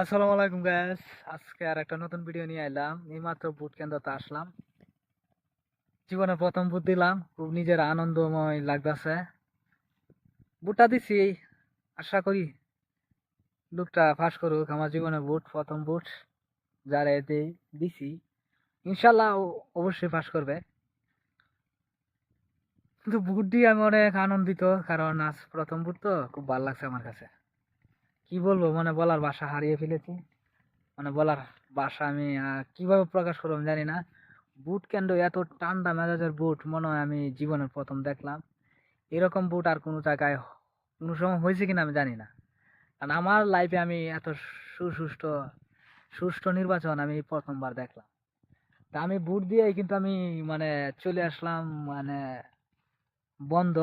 আসসালামু আলাইকুম গ্যাস আজকে আর একটা নতুন ভিডিও নিয়ে এলাম এইমাত্র বুট কেন্দ্রতে আসলাম। জীবনে প্রথম বুট দিলাম। খুব নিজের আনন্দময় লাগতেছে। বুটটা দিছি। আশা করি লুকটা ফাঁস করুক। আমার জীবনে বুট প্রথম বুট যারা এতে দিছি। ইনশাল্লাহ অবশ্যই পাস করবে। কিন্তু বুট দিয়ে আমি অনেক আনন্দিত, কারণ আজ প্রথম বুট তো। খুব ভালো লাগছে আমার কাছে। কি বলব? মানে বলার ভাষা হারিয়ে ফেলেছি। মানে বলার ভাষা আমি কীভাবে প্রকাশ করব আমি জানি না। বুট কেন্দ্র এত ঠান্ডা মেজাজের বুট মনে হয় আমি জীবনের প্রথম দেখলাম। এরকম বুট আর কোনো জায়গায় কোনো সময় হয়েছে কিনা আমি জানি না। কারণ আমার লাইফে আমি এত সুসুষ্ঠু সুষ্ঠু নির্বাচন আমি প্রথমবার দেখলাম। তা আমি বুট দিয়েই কিন্তু আমি মানে চলে আসলাম মানে বন্ধ।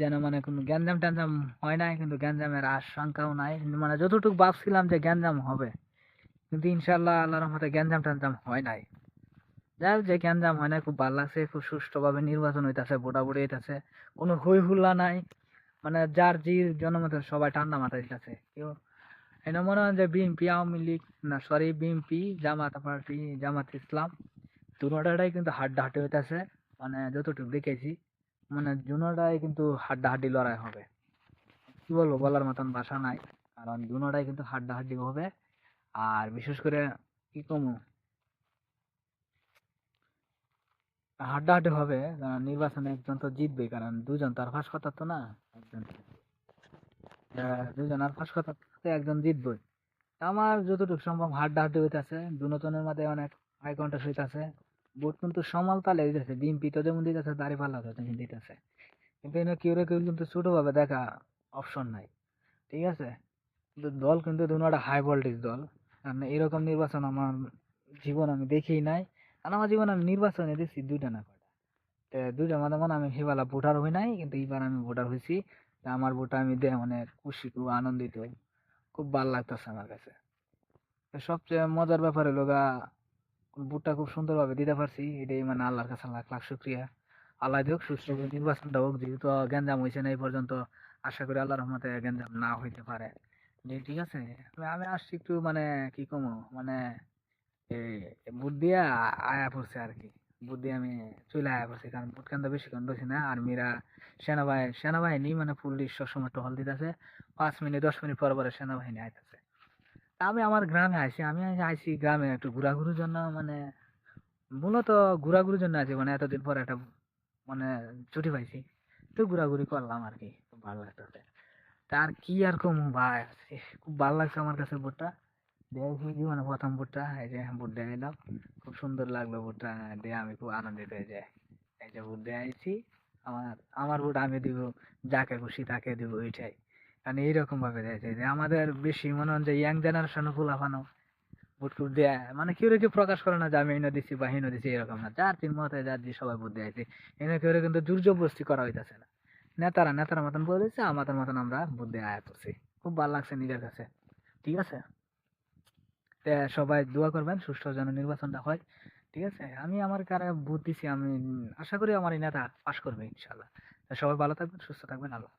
যেন মানে কোনো গ্যাঞ্জাম ট্যাঞ্জাম হয় নাই, কিন্তু গ্যাঞ্জামের আশঙ্কাও নাই। মানে যতটুকু ভাবছিলাম যে গ্যাঞ্জাম হবে, কিন্তু ইনশাল্লাহ আল্লাহ রহমতে গ্যাঞ্জাম ট্যাঞ্জাম হয় নাই। যাই হোক, যে গ্যাঞ্জাম হয় নাই, খুব ভালো লাগছে, খুব সুষ্ঠুভাবে নির্বাচন হইতাছে, ভোটাভুটি হইতাছে, কোনো হই হুল্লা নাই। মানে যার জির জনমতে সবাই ঠান্ডা মাথায় দিতেছে, কেউ এটা মনে হয় যে বিএনপি আওয়ামী লীগ, না sorry BNP Jamaat party Jamaat Islam দুটাটাই কিন্তু হাড্ডাহাড্ডি হইতাছে। মানে যতটুকু দেখেছি মানে দুটাই কিন্তু হাড্ডাহাড্ডি লড়াই হবে। কি বলব, বলার মতন ভাষা নাই। কারণ দুটাই কিন্তু হাড্ডাহাড্ডি হবে। আর বিশেষ করে কি কমু? হাড্ডাহাড্ডি হবে, কারণ নির্বাচনে একজন তো জিতবে কারণ দুজন তার ফাঁস কথা তো না, একজন দুজন আর ফাঁস কথা একজন জিতবে আমার যতটুকু সম্ভব হাড্ডাহাড্ডি হইতাছে দুজনের মধ্যে অনেক হাই কন্টেস্ট হইতাছে ভোট কিন্তু সমাল তালে দিতেছে। বিএনপি তো যেমন দিতেছে দাঁড়িয়ে পাল্লা তো তেমন দিতেছে। কিন্তু এনে কেউ কেউ কিন্তু ছোটভাবে দেখা অপশন নাই। ঠিক আছে? কিন্তু দল কিন্তু দুটা হাই ভোল্টেজ দল। কারণ এরকম নির্বাচন আমার জীবন আমি দেখেই নাই। আর আমার জীবন আমি নির্বাচনে দেখছি দুইটা না কয়টা। তো দুইটার মধ্যে মনে আমি সেবেলা ভোটার হই নাই, কিন্তু এইবার আমি ভোটার হয়েছি তা আমার ভোটটা আমি দেয় অনেক খুশি, খুব আনন্দিত। খুব ভালো লাগতেছে আমার কাছে। সবচেয়ে মজার ব্যাপার হলো গা ভোটটা খুব সুন্দরভাবে দিতে পারছি। এটাই মানে আল্লাহর কাছে লাখ লাখ শুক্রিয়া। আল্লাহ দিক সুস্থ নির্বাচনটা হোক, যেহেতু গ্যাঞ্জাম হয়েছে না এই পর্যন্ত, আশা করি আল্লাহর রহমতে গ্যাঞ্জাম না হইতে পারে। ঠিক আছে? আমি- আসছি একটু মানে কি কমো? মানে বুট দিয়ে আয়া পড়ছে আর কি বুট দিয়ে আমি চলে আয়া পড়ছি, কারণ বুট কেন্দ্র বেশিক্ষণ বসি না? আর্মিরা সেনাবাহিনী সেনাবাহিনী মানে পুলিশ সবসময় টহল দিতেছে। পাঁচ মিনিট, দশ মিনিট পর পরে সেনাবাহিনী আইতেছে। আমি আমার গ্রামে আইছি আমি আইছি গ্রামে একটু ঘোরাঘুরির জন্য মানে মূলত ঘোরাঘুরির জন্য আছি মানে এতদিন পর একটা মানে ছুটি পাইছি। তো ঘোরাঘুরি করলাম আর কি, খুব ভালো লাগতেছে তা আর কি আর কম ভাই, খুব ভালো লাগছে আমার কাছে বুটটা। দেখি জীবনে প্রথম বুটটা, এই যে বুট দিয়ে নিলাম খুব সুন্দর লাগল বুটটা দিয়ে আমি খুব আনন্দিত হয়ে যাই। এই যে বুট দিয়ে আইছি আমার আমার বুট আমি দিব, যাকে খুশি তাকে দিব, ওইটাই। কারণ এইরকম ভাবে দিয়েছে যে আমাদের বেশি মনে হয় যে ইয়াং জেনারেশন ফুলাফানো বুট ফুট দেয় মানে কেউ কেউ প্রকাশ করে না যে আমি এনে দিচ্ছি বা হিনো দিচ্ছি এরকম না। যার তিন মতে যার যে সবাই বুট দিয়েছে এনে কেউ কিন্তু জোর জবরদস্তি করা হইতাছে না। নেতারা, নেতার মতন বলে বলেছে আমাদের মতন আমরা বুট দিয়ে আয়া করছি। খুব ভালো লাগছে নিজের কাছে। ঠিক আছে? সবাই দোয়া করবেন, সুষ্ঠু যেন নির্বাচনটা হয়। ঠিক আছে? আমি আমার কারে ভোট দিছি, আমি আশা করি আমার এই নেতা পাশ করবে ইনশাল্লাহ সবাই ভালো থাকবেন, সুস্থ থাকবেন, আল্লাহ।